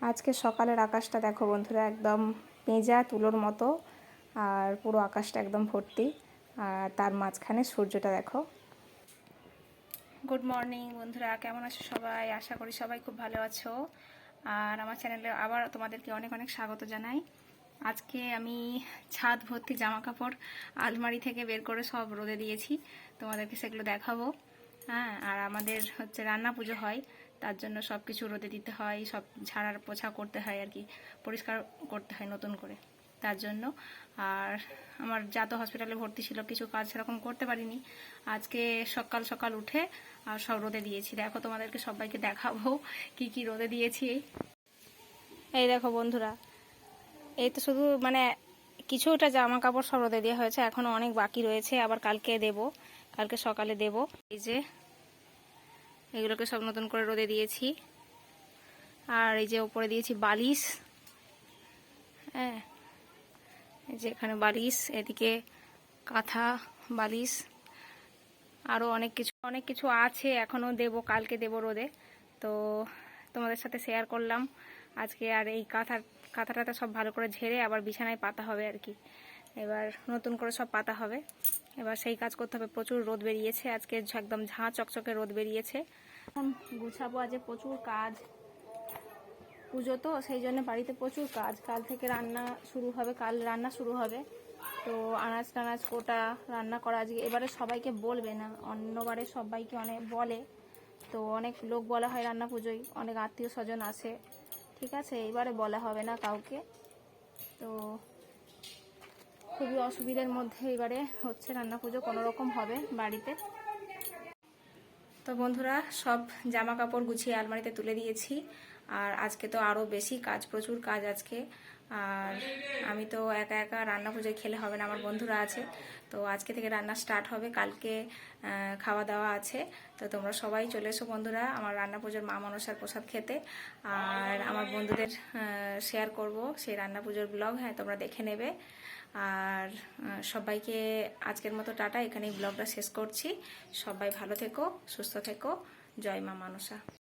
আজকে সকালের আকাশটা দেখো বন্ধুরা, একদম পেঁজা তুলোর মতো আর পুরো আকাশটা একদম ভর্তি। আর তার মাঝখানে সূর্যটা দেখো। গুড মর্নিং বন্ধুরা, কেমন আছো সবাই? আশা করি সবাই খুব ভালো আছো। আর আমার চ্যানেলে আবার তোমাদেরকে অনেক অনেক স্বাগত জানাই। আজকে আমি ছাদ ভর্তি জামা কাপড় আলমারি থেকে বের করে সব রোদে দিয়েছি। তোমাদেরকে সেগুলো দেখাবো। হ্যাঁ আর আমাদের হচ্ছে রান্না পুজো হয়। তার জন্য সব কিছু রোদে দিতে হয়, সব ঝাড়ার পোছা করতে হয় আর কি, পরিষ্কার করতে হয় নতুন করে। তার জন্য আর আমার যা তো হসপিটালে ভর্তি ছিল, কিছু কাজ সেরকম করতে পারিনি। আজকে সকাল সকাল উঠে আর সব রোদে দিয়েছি। দেখো তোমাদেরকে সবাইকে দেখাবো কি কি রোদে দিয়েছি। এই দেখো বন্ধুরা, এই তো শুধু মানে কিছুটা জামা কাপড় সব রোদে দেওয়া হয়েছে, এখনও অনেক বাকি রয়েছে, আবার কালকে দেব, কালকে সকালে দেব। এই যে এগুলোকে সব নতুন করে রোদে দিয়েছি। আর এই যে উপরে দিয়েছি বালিশ। হ্যাঁ যে এখানে বালিশ, এদিকে কাঁথা বালিশ। আরও অনেক কিছু অনেক কিছু আছে এখনও দেব, কালকে দেব রোদে। তো তোমাদের সাথে শেয়ার করলাম। আজকে আর এই কাঁথা কাঁথাটাতে সব ভালো করে ঝেড়ে আবার বিছানায় পাতা হবে আর কি। এবার নতুন করে সব পাতা হবে। এবার সেই কাজ করতে হবে। প্রচুর রোদ বেরিয়েছে। আজকে একদম ঝাঁ চকচকে রোদ বেরিয়েছে। এখন গুছাবো আজ প্রচুর কাজ। পুজো তো, সেই জন্য বাড়িতে প্রচুর কাজ। কাল থেকে রান্না শুরু হবে। কাল রান্না শুরু হবে। তো আনাজ টানাজ কোটা রান্না করা আজকে। এবারে সবাইকে বলবে না। অন্যবারে সবাইকে অনেক বলে। তো অনেক লোক বলা হয় রান্না পুজোয়। অনেক আত্মীয় স্বজন আসে। ঠিক আছে? এবারে বলা হবে না কাউকে। তো খুবই অসুবিধার মধ্যে এবারে হচ্ছে রান্না পুজো রকম হবে বাড়িতে। তো বন্ধুরা, সব জামা কাপড় গুছিয়ে আলমারিতে তুলে দিয়েছি। আর আজকে তো আরও বেশি কাজ, প্রচুর কাজ আজকে। আর আমি তো একা একা রান্না পুজোয় খেলে হবে না, আমার বন্ধুরা আছে। তো আজকে থেকে রান্না স্টার্ট হবে, কালকে খাওয়া দাওয়া আছে। তো তোমরা সবাই চলে এসো বন্ধুরা আমার রান্না পুজোর মা মনসার প্রসাদ খেতে। আর আমার বন্ধুদের শেয়ার করব সেই রান্না পুজোর ব্লগ হ্যাঁ তোমরা দেখে নেবে। আর সবাইকে আজকের মতো টাটা, এখানেই ব্লগটা শেষ করছি। সবাই ভালো থেকো, সুস্থ থেকো। জয় মা মানসা।